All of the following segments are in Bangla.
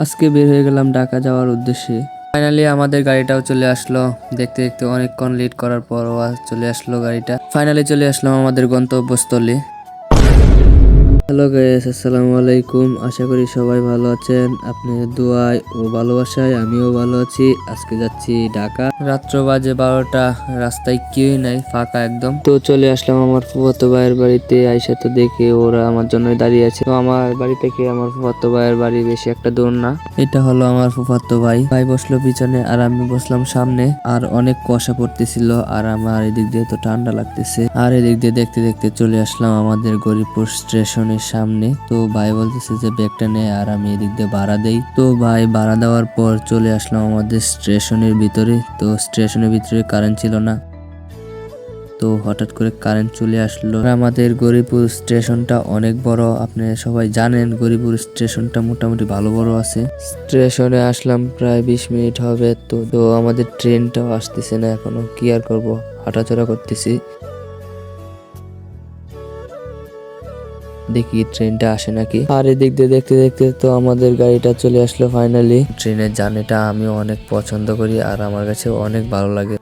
আজকে বের হয়ে গেলাম ঢাকা যাওয়ার উদ্দেশ্যে। ফাইনালি আমাদের গাড়িটাও চলে আসলো। দেখতে দেখতে অনেকক্ষণ লেট করার পর চলে আসলো গাড়িটা। ফাইনালি চলে আসলাম আমাদের গন্তব্যস্থলে। হ্যালো গাইস আসসালামু আলাইকুম আশা করি সবাই ভালো আছেন। আপনাদের দোয়ায় ও ভালোবাসায় আমিও ভালো আছি। আজকে যাচ্ছি ঢাকা। রাত্র বাজে বারোটা। রাস্তায় কেউই নাই, ফাঁকা একদম। তো চলে আসলাম আমার ফুফাতো ভাইয়ের বাড়িতে। আইসা তো দেখে ওরা আমার জন্য দাঁড়িয়ে আছে। তো আমার বাড়ি থেকে আমার ফুফাতো ভাইয়ের বাড়ি বেশি একটা দূর না। এটা হলো আমার ফুফাতো ভাই। ভাই বসল পিছনে আর আমি বসলাম সামনে। আর অনেক কুয়াশা পড়তেছিল আর আমার এদিক দিয়ে তো ঠান্ডা লাগতেছে। আর এদিক দিয়ে দেখতে দেখতে চলে আসলাম আমাদের গরিপুর স্টেশনের সামনে। তো ভাই বলতেছে যে, ব্যাগটা নেয় আর আমি এদিক দিয়ে ভাড়া দেই। তো ভাই ভাড়া দেওয়ার পর চলে আসলাম আমাদের স্টেশনের ভিতরে। তো স্টেশনের ভিতরে কারেন্ট ছিল না। তো হঠাৎ করে কারেন্ট চলে আসলো। আমাদের গরিপুর স্টেশনটা অনেক বড়। আপনি সবাই জানেন গরিপুর স্টেশনটা মোটামুটি ভালো বড় আছে। স্টেশনে আসলাম প্রায় বিশ মিনিট হবে। তো তো আমাদের ট্রেনটাও আসতেছে না এখনও। কি আর করব? হাঁটাচলা করতেছি। দেখি ট্রেনটা আসে নাকি। আর এদিক দিয়ে দেখতে দেখতে তো আমাদের গাড়িটা চলে আসলো ফাইনালি ট্রেনের জার্নিটা আমি অনেক পছন্দ করি আর আমার কাছে অনেক ভালো লাগে।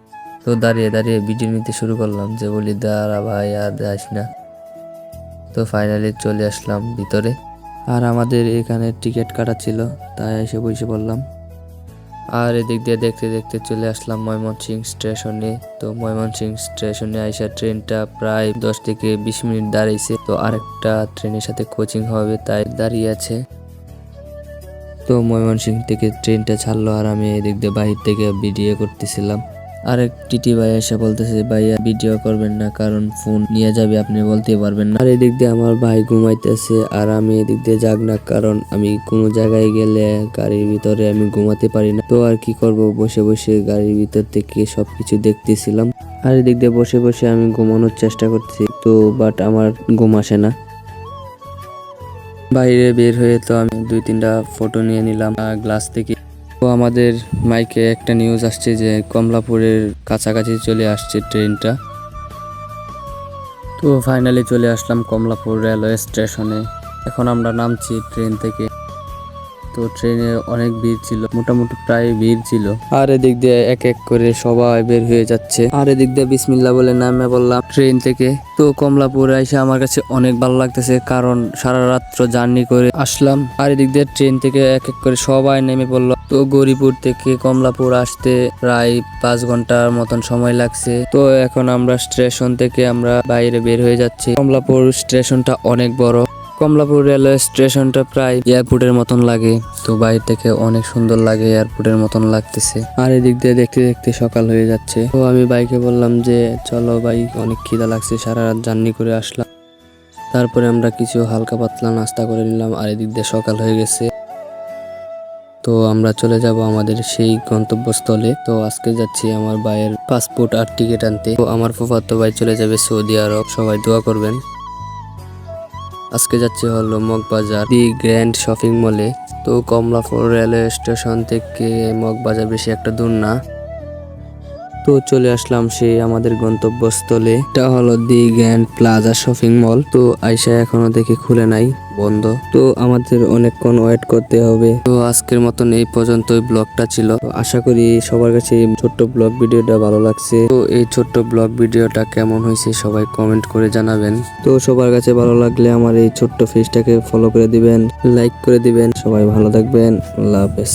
তো দাঁড়িয়ে দাঁড়িয়ে ভিডিও নিতে শুরু করলাম যে বলি, দাঁড়া ভাই, আর যাস না। তো ফাইনালি চলে আসলাম ভিতরে। আর আমাদের এখানে টিকিট কাটা ছিল, তাই এসে বসে পড়লাম। আর এদিক দিয়ে দেখতে দেখতে চলে আসলাম ময়মনসিং স্টেশনে। তো ময়মনসিং স্টেশনে আইসা ট্রেনটা প্রায় দশ থেকে বিশ মিনিট দাঁড়িয়েছে তো আরেকটা ট্রেনের সাথে কোচিং হবে, তাই দাঁড়িয়ে আছে। তো ময়মনসিং থেকে ট্রেনটা ছাড়লো আর আমি এদিক দিয়ে বাহির থেকে বিডিএ করতেছিলাম। আরেক টিটি ভাই এসে বলতেছে, ভাইয়া ভিডিও করবেন না, কারণ ফোন নিয়ে যাবে, আপনি বলতে পারবেন না। আর এদিক দিয়ে আমার ভাই ঘুমাইতেছে, আর আমি এদিক দিয়ে যাক না, কারণ আমি কোনো জায়গায় গেলে গাড়ির ভিতরে আমি ঘুমাতে পারি না। তো আর কি করব, বসে বসে গাড়ির ভিতর থেকে সবকিছু দেখতেছিলাম। আর এদিক দিয়ে বসে বসে আমি ঘুমানোর চেষ্টা করছি তো বাট আমার ঘুম আসে না। বাইরে বের হয়ে তো আমি দুই তিনটা ফটো নিয়ে নিলাম গ্লাস থেকে। তো আমাদের মাইকে একটা নিউজ আসছে যে কমলাপুরের কাছাকাছি চলে আসছে ট্রেনটা। তো ফাইনালি চলে আসলাম কমলাপুর রেলওয়ে স্টেশনে এখন আমরা নামছি ট্রেন থেকে। তো ট্রেনে অনেক ভিড় ছিল, মোটামুটি প্রায় ভিড় ছিল। আর এদিক দিয়ে এক এক করে সবাই বের হয়ে যাচ্ছে। আর এদিক দিয়ে বিসমিল্লা বলে নামে বললাম ট্রেন থেকে। তো কমলাপুর এসে আমার কাছে অনেক ভালো লাগতেছে, কারণ সারা রাত্র জার্নি করে আসলাম। আর এদিক দিয়ে ট্রেন থেকে এক এক করে সবাই নেমে পড়ল। তো গৌরীপুর থেকে কমলাপুর আসতে প্রায় পাঁচ ঘণ্টার মতন সময় লাগছে। তো এখন আমরা স্টেশন থেকে আমরা বাইরে বের হয়ে যাচ্ছি। কমলাপুর স্টেশনটা অনেক বড়। কমলাপুর রেলওয়ে স্টেশনটা প্রায় এয়ারপোর্টের মতন লাগে। তো বাইরে থেকে অনেক সুন্দর লাগে এয়ারপোর্টের মতন লাগতেছে। আর এদিক দিয়ে দেখতে দেখতে সকাল হয়ে যাচ্ছে। তো আমি বাইকে বললাম যে, চলো ভাই, অনেক খিদা লাগছে, সারা রাত জার্নি করে আসলাম। তারপরে আমরা কিছু হালকা পাতলা নাস্তা করে নিলাম, আর এদিক দিয়ে সকাল হয়ে গেছে। তো আমরা চলে যাব আমাদের সেই গন্তব্যস্থলে। তো আজকে যাচ্ছি আমার ভাইয়ের পাসপোর্ট আর টিকিট আনতে। তো আমার ফুফাতো ভাই চলে যাবে সৌদি আরব। সবাই দোয়া করবেন। আজকে যাচ্ছি হলো মগবাজার দি গ্র্যান্ড শপিং মলে তো কমলাপুর রেলওয়ে স্টেশন থেকে মগবাজার বেশি একটা দূর না। তো চলে আসলাম সেই আমাদের গন্তব্যস্থলে। এটা হলো the Grand Plaza shopping mall. তো আইসা এখনও দেখি খুলে নাই, বন্ধ। তো আমাদের অনেকক্ষণ ওয়েট করতে হবে। তো আজকের মতন এই পর্যন্তই ব্লগটা ছিল। আশা করি সবার কাছে এই ছোট্ট ব্লগ ভিডিওটা ভালো লাগছে। তো এই ছোট্ট ব্লগ ভিডিওটা কেমন হয়েছে সবাই কমেন্ট করে জানাবেন। তো সবার কাছে ভালো লাগলে আমার এই ছোট্ট ফেসটাকে ফলো করে দিবেন লাইক করে দিবেন। সবাই ভালো থাকবেন। আল্লাহ হাফেজ।